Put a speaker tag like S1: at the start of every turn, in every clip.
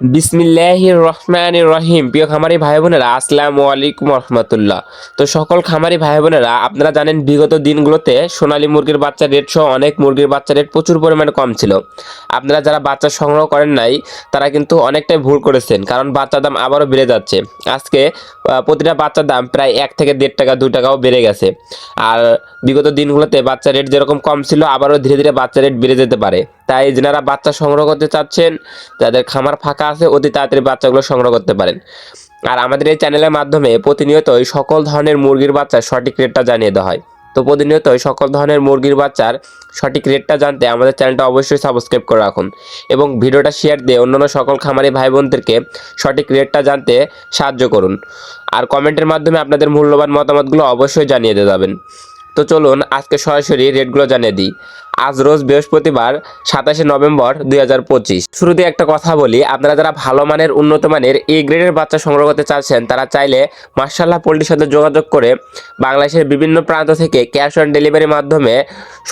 S1: বিসমিল্লাহির রহমান রহিম। প্রিয় খামারি ভাই বোনেরা, আসসালামু আলাইকুম রহমতুল্লাহ। তো সকল খামারি ভাই বোনেরা, আপনারা জানেন বিগত দিনগুলোতে সোনালী মুরগির বাচ্চা রেট সহ অনেক মুরগির বাচ্চা রেট প্রচুর পরিমাণে কম ছিল। আপনারা যারা বাচ্চা সংগ্রহ করেন নাই, তারা কিন্তু অনেকটাই ভুল করেছেন, কারণ বাচ্চার দাম আবারও বেড়ে যাচ্ছে। আজকে প্রতিটা বাচ্চার দাম প্রায় এক থেকে দেড় টাকা দু টাকাও বেড়ে গেছে। আর বিগত দিনগুলোতে বাচ্চা রেট যেরকম কম ছিল, আবারও ধীরে ধীরে বাচ্চা রেট বেড়ে যেতে পারে। তাই যারা বাচ্চা সংগ্রহ করতে চাচ্ছেন, যাদের খামার ফাঁকা আছে, অতি তাড়াতাড়ি বাচ্চাগুলো সংগ্রহ করতে পারেন। আর আমাদের এই চ্যানেলের মাধ্যমে প্রতিনিয়তই সকল ধরনের মুরগির বাচ্চার সঠিক রেটটা জানিয়ে দেওয়া হয়। তো প্রতিনিয়তই সকল ধরনের মুরগির বাচ্চার সঠিক রেটটা জানতে আমাদের চ্যানেলটা অবশ্যই সাবস্ক্রাইব করে রাখুন এবং ভিডিওটা শেয়ার দিয়ে অন্যান্য সকল খামারি ভাই বোনদেরকে সঠিক রেটটা জানতে সাহায্য করুন। আর কমেন্টের মাধ্যমে আপনাদের মূল্যবান মতামতগুলো অবশ্যই জানিয়ে দিয়ে যাবেন। তো চলুন আজকে সরাসরি রেটগুলো জানিয়ে দিই। আজ রোজ বৃহস্পতিবার, সাতাশে নভেম্বর দুই হাজার পঁচিশ। শুরুতে একটা কথা বলি, আপনারা যারা ভালো মানের, উন্নত মানের এ গ্রেডের বাচ্চা সংগ্রহ করতে চাচ্ছেন, তারা চাইলে মার্শাল্লাহ পোল্ট্রির সাথে যোগাযোগ করে বাংলাদেশের বিভিন্ন প্রান্ত থেকে ক্যাশ অন ডেলিভারির মাধ্যমে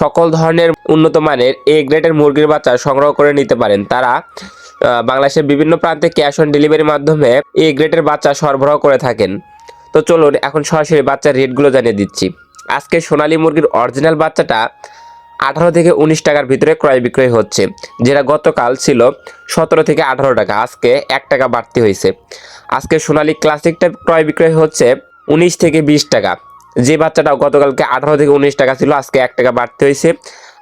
S1: সকল ধরনের উন্নত মানের এ গ্রেডের মুরগির বাচ্চা সংগ্রহ করে নিতে পারেন। তারা বাংলাদেশের বিভিন্ন প্রান্তে ক্যাশ অন ডেলিভারির মাধ্যমে এ গ্রেডের বাচ্চা সরবরাহ করে থাকেন। তো চলুন এখন সরাসরি বাচ্চার রেটগুলো জানিয়ে দিচ্ছি। আজকে সোনালী মুরগির অরিজিনাল বাচ্চাটা আঠারো থেকে উনিশ টাকার ভিতরে ক্রয় বিক্রয় হচ্ছে, যেটা গতকাল ছিল সতেরো থেকে আঠারো টাকা, আজকে এক টাকা বাড়তি হয়েছে। আজকে সোনালী ক্লাসিকটা ক্রয় বিক্রয় হচ্ছে উনিশ থেকে বিশ টাকা। যে বাচ্চাটা গতকালকে আঠারো থেকে উনিশ টাকা ছিল, আজকে এক টাকা বাড়তি হয়েছে।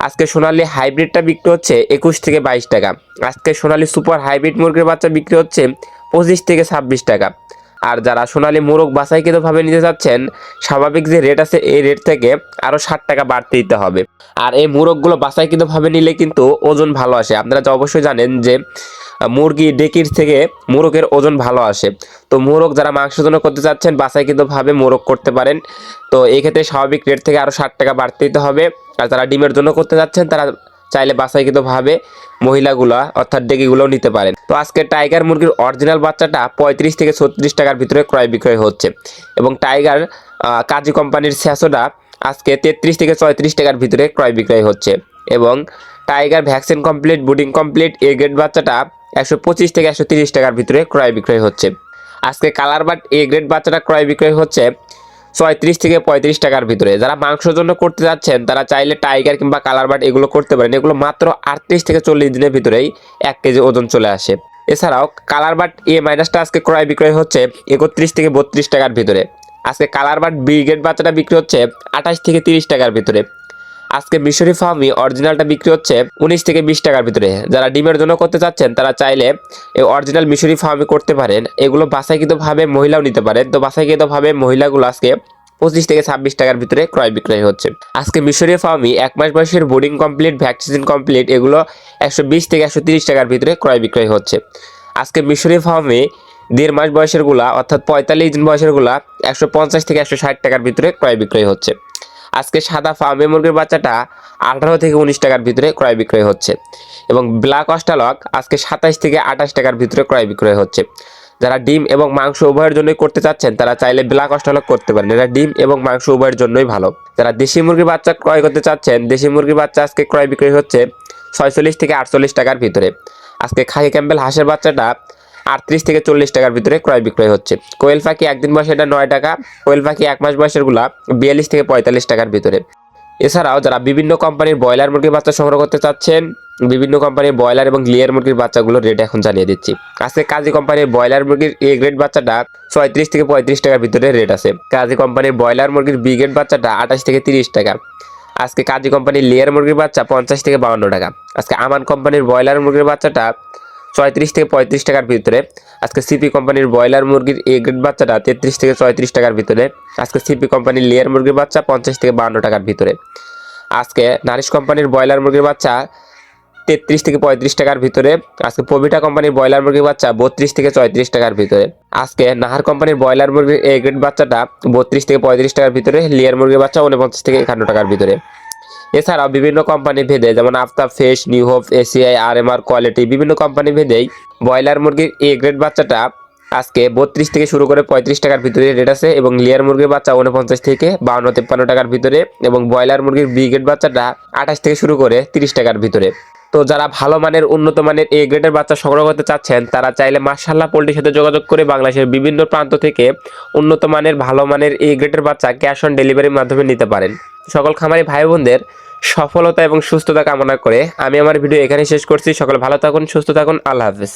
S1: আজকে সোনালী হাইব্রিডটা বিক্রি হচ্ছে একুশ থেকে বাইশ টাকা। আজকে সোনালী সুপার হাইব্রিড মুরগির বাচ্চা বিক্রি হচ্ছে পঁচিশ থেকে ছাব্বিশ টাকা। আর যারা সোনালী মোরগ বাছাইকৃতভাবে নিতে চাচ্ছেন, স্বাভাবিক যে রেট আছে এই রেট থেকে আরও ষাট টাকা বাড়তে দিতে হবে। আর এই মোরগগুলো বাছাইকৃতভাবে নিলে কিন্তু ওজন ভালো আসে। আপনারা তো অবশ্যই জানেন যে, মুরগি ডেকির থেকে মোরগের ওজন ভালো আসে। তো মোরগ যারা মাংসের জন্য করতে চাচ্ছেন, বাছাইকৃতভাবে মোরগ করতে পারেন। তো এক্ষেত্রে স্বাভাবিক রেট থেকে আরও ষাট টাকা বাড়তে দিতে হবে। আর যারা ডিমের জন্য করতে চাচ্ছেন, তারা চাইলে বাছাইকৃতভাবে মহিলাগুলা অর্থাৎ ডেকিগুলোও নিতে পারেন। তো আজকে টাইগার মুরগির অরিজিনাল বাচ্চাটা পঁয়ত্রিশ থেকে ছত্রিশ টাকার ভিতরে ক্রয় বিক্রয় হচ্ছে এবং টাইগার কাজী কোম্পানির স্যাসোটা আজকে তেত্রিশ থেকে ছয়ত্রিশ টাকার ভিতরে ক্রয় বিক্রয় হচ্ছে এবং tiger vaccine complete brooding complete, A grade বাচ্চাটা একশো পঁচিশ থেকে একশো তিরিশ টাকার ভিতরে ক্রয় বিক্রয় হচ্ছে। আজকে কালার বাট এ গ্রেড বাচ্চাটা ক্রয় বিক্রয় হচ্ছে ছয়ত্রিশ থেকে পঁয়ত্রিশ টাকার ভিতরে। যারা মাংসের জন্য করতে যাচ্ছেন, তারা চাইলে টাইগার কিংবা কালার বাট এগুলো করতে পারেন। এগুলো মাত্র আটত্রিশ থেকে চল্লিশ দিনের ভিতরেই এক কেজি ওজন চলে আসে। এছাড়াও কালার বাট এ মাইনাসটা আজকে ক্রয় বিক্রয় হচ্ছে একত্রিশ থেকে বত্রিশ টাকার ভিতরে। আজকে কালার বাট ব্রিগেড বাচ্চাটা বিক্রি হচ্ছে আঠাশ থেকে তিরিশ টাকার ভিতরে। আজকে মিশরি ফার্মি অরিজিনালটা বিক্রি হচ্ছে উনিশ থেকে বিশ টাকার ভিতরে। যারা ডিমের জন্য করতে চাচ্ছেন, তারা চাইলে এই অরিজিনাল মিশরি ফার্মি করতে পারেন। এগুলো বাছাইকৃতভাবে মহিলাও নিতে পারেন তো বাছাইকৃতভাবে মহিলাগুলো আজকে পঁচিশ থেকে ছাব্বিশ টাকার ভিতরে ক্রয় বিক্রয় হচ্ছে। আজকে মিশরীয় ফার্মি এক মাস বয়সের বোর্ডিং কমপ্লিট ভ্যাকসিন কমপ্লিট এগুলো একশো বিশ থেকে একশো তিরিশ টাকার ভিতরে ক্রয় বিক্রয় হচ্ছে। আজকে মিশরীয় ফার্মে দেড় মাস বয়সেরগুলা অর্থাৎ পঁয়তাল্লিশ দিন বয়সেরগুলা একশো পঞ্চাশ থেকে একশো ষাট টাকার ভিতরে ক্রয় বিক্রয় হচ্ছে। আজকে সাদা ফার্মে মুরগির বাচ্চাটা আঠারো থেকে উনিশ টাকার ভিতরে ক্রয় বিক্রয় হচ্ছে এবং ব্ল্যাক অস্টালক আজকে সাতাশ থেকে আঠাশ টাকার ভিতরে ক্রয় বিক্রয় হচ্ছে। যারা ডিম এবং মাংস উভয়ের জন্যই করতে চাচ্ছেন, তারা চাইলে ব্ল্যাক অস্টালক করতে পারেন। এটা ডিম এবং মাংস উভয়ের জন্যই ভালো। যারা দেশি মুরগির বাচ্চা ক্রয় করতে চাচ্ছেন, দেশি মুরগির বাচ্চা আজকে ক্রয় বিক্রয় হচ্ছে ছয়চল্লিশ থেকে আটচল্লিশ টাকার ভিতরে। আজকে খাকি ক্যাম্বেল হাঁসের বাচ্চাটা আটত্রিশ থেকে চল্লিশ টাকার ভিতরে ক্রয় বিক্রয় হচ্ছে। কোয়েল পাখি একদিন বয়সে এটা নয় টাকা, কোয়েল পাখি এক মাস বয়সেরগুলা বিয়াল্লিশ থেকে পঁয়তাল্লিশ টাকার ভিতরে। এছাড়াও যারা বিভিন্ন কোম্পানির ব্রয়লার মুরগির বাচ্চা সংগ্রহ করতে চাচ্ছেন, বিভিন্ন কোম্পানির ব্রয়লার এবং গ্লিয়ার মুরগির বাচ্চাগুলোর রেট এখন জানিয়ে দিচ্ছি। আজকে কাজী কোম্পানির ব্রয়লার মুরগির এ গ্রেড বাচ্চাটা ছয়ত্রিশ থেকে পঁয়ত্রিশ টাকার ভিতরে রেট আছে। কাজী কোম্পানির ব্রয়লার মুরগির বি গ্রেড বাচ্চাটা আঠাশ থেকে তিরিশ টাকা। আজকে কাজী কোম্পানির লেয়ার মুরগির বাচ্চা পঞ্চাশ থেকে বাউন্ন টাকা। আজকে আমান কোম্পানির ব্রয়লার মুরগির বাচ্চাটা ছয়ত্রিশ থেকে পঁয়ত্রিশ টাকার ভিতরে। আজকে সিপি কোম্পানির ব্রয়লার মুরগির এ গ্রেড বাচ্চাটা তেত্রিশ থেকে ছয়ত্রিশ টাকার ভিতরে। আজকে সিপি কোম্পানির লেয়ার মুরগির বাচ্চা পঞ্চাশ থেকে বাউন্ন টাকার ভিতরে। আজকে নারিশ কোম্পানির ব্রয়লার মুরগির বাচ্চা তেত্রিশ থেকে পঁয়ত্রিশ টাকার ভিতরে। আজকে পবিটা কোম্পানির ব্রয়লার মুরগির বাচ্চা বত্রিশ থেকে ছয়ত্রিশ টাকার ভিতরে। আজকে নাহার কোম্পানির ব্রয়লার মুরগির এ গ্রেড বাচ্চাটা বত্রিশ থেকে পঁয়ত্রিশ টাকার ভিতরে। লেয়ার মুরগির বাচ্চা উনপঞ্চাশ থেকে একান্ন টাকার ভিতরে। এছাড়াও বিভিন্ন কোম্পানি ভেদে, যেমন আফতাব ফেস নিউ হোপ, এসিআই আর এম আর কোয়ালিটি, বিভিন্ন কোম্পানি ভেদেই ব্রয়লার মুরগির এ গ্রেড বাচ্চাটা আজকে বত্রিশ থেকে শুরু করে পঁয়ত্রিশ টাকার ভিতরে রেট আছে এবং লেয়ার মুরগির বাচ্চা উনপঞ্চাশ থেকে বাউন্ন, তেপ্পান্ন টাকার ভিতরে এবং ব্রয়লার মুরগির বি গ্রেড বাচ্চাটা আঠাশ থেকে শুরু করে তিরিশ টাকার ভিতরে। তো যারা ভালো মানের, উন্নত মানের এ গ্রেডের বাচ্চা সংগ্রহ করতে চাচ্ছেন, তারা চাইলে মার্শাল্লাহ পোল্ট্রির সাথে যোগাযোগ করে বাংলাদেশের বিভিন্ন প্রান্ত থেকে উন্নত মানের, ভালো মানের এ গ্রেডের বাচ্চা ক্যাশ অন ডেলিভারির মাধ্যমে নিতে পারেন। সকল খামারি ভাই বোনদের সফলতা এবং সুস্থতা কামনা করে আমি আমার ভিডিও এখানে শেষ করছি। সকল ভালো থাকুন, সুস্থ থাকুন। আল্লাহ হাফেজ।